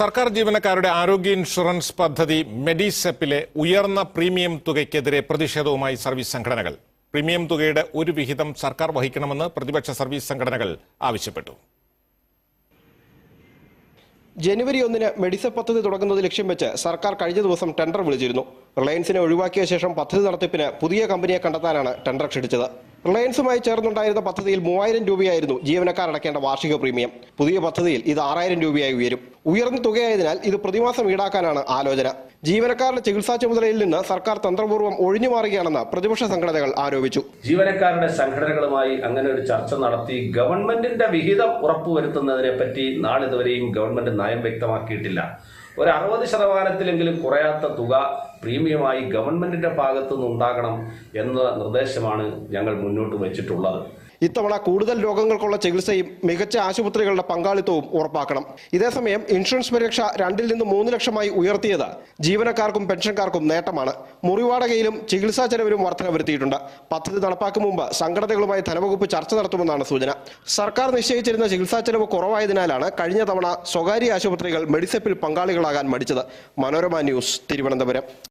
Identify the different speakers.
Speaker 1: സർക്കാർ ജീവനക്കാരുടെ ആരോഗ്യ ഇൻഷുറൻസ് പദ്ധതി മെഡിസെപ്പിലെ ഉയർന്ന പ്രീമിയം തുകയ്ക്കെതിരെ പ്രതിഷേധവുമായി സർവീസ് സംഘടനകൾ. പ്രീമിയം തുകയുടെ ഒരു വിഹിതം സർക്കാർ വഹിക്കണമെന്ന് പ്രതിപക്ഷ സർവീസ് സംഘടനകൾ ആവശ്യപ്പെട്ടു.
Speaker 2: ജനുവരി ഒന്നിന് മെഡിസെപ്പ് പദ്ധതി തുടങ്ങുന്നത് ലക്ഷ്യം വെച്ച് സർക്കാർ കഴിഞ്ഞ ദിവസം ടെൻഡർ വിളിച്ചിരുന്നു. റിലയൻസിനെ ഒഴിവാക്കിയ ശേഷം പദ്ധതി നടത്തിപ്പിന് പുതിയ കമ്പനിയെ കണ്ടെത്താനാണ് ടെൻഡർ ക്ഷണിച്ചത്. റിലയൻസുമായി ചേർന്നുണ്ടായിരുന്ന പദ്ധതിയിൽ മൂവായിരം രൂപയായിരുന്നു ജീവനക്കാർ അടക്കേണ്ട വാർഷിക പ്രീമിയം. പുതിയ പദ്ധതിയിൽ ഇത് ആറായിരം രൂപയായി ഉയരും. ഉയർന്ന തുകയായതിനാൽ ഇത് പ്രതിമാസം ഈടാക്കാനാണ് ആലോചന. ജീവനക്കാരുടെ ചികിത്സാ ചുമതലയിൽ നിന്ന് സർക്കാർ തന്ത്രപൂർവം ഒഴിഞ്ഞു മാറുകയാണെന്ന് പ്രതിപക്ഷ സംഘടനകൾ ആരോപിച്ചു.
Speaker 3: ജീവനക്കാരുടെ സംഘടനകളുമായി അങ്ങനെ ഒരു ചർച്ച നടത്തി ഗവൺമെന്റിന്റെ വിഹിതം ഉറപ്പുവരുത്തുന്നതിനെ പറ്റി നാളിതുവരെയും ഗവൺമെന്റ് നയം വ്യക്തമാക്കിയിട്ടില്ല. ഒരു അറുപത് ശതമാനത്തിലെങ്കിലും കുറയാത്ത തുക പ്രീമിയമായി ഗവൺമെന്റിന്റെ ഭാഗത്തു നിന്നുണ്ടാകണം എന്ന നിർദ്ദേശമാണ് ഞങ്ങൾ മുന്നോട്ട് വെച്ചിട്ടുള്ളത്.
Speaker 2: ഇത്തവണ കൂടുതൽ രോഗങ്ങൾക്കുള്ള ചികിത്സയും മികച്ച ആശുപത്രികളുടെ പങ്കാളിത്തവും ഉറപ്പാക്കണം. ഇതേസമയം ഇൻഷുറൻസ് പരിരക്ഷ രണ്ടിൽ നിന്ന് മൂന്ന് ലക്ഷമായി ഉയർത്തിയത് ജീവനക്കാർക്കും പെൻഷൻകാർക്കും നേട്ടമാണ്. മുറിവാടകയിലും ചികിത്സാ ചെലവിലും വർധന വരുത്തിയിട്ടുണ്ട്. പദ്ധതി നടപ്പാക്കും മുമ്പ് സംഘടനകളുമായി ധനവകുപ്പ് ചർച്ച നടത്തുമെന്നാണ് സൂചന. സർക്കാർ നിശ്ചയിച്ചിരുന്ന ചികിത്സാ ചെലവ് കുറവായതിനാലാണ് കഴിഞ്ഞ തവണ സ്വകാര്യ ആശുപത്രികൾ മെഡിസെപ്പിൽ പങ്കാളികളാകാൻ മടിച്ചത്. മനോരമ ന്യൂസ് തിരുവനന്തപുരം.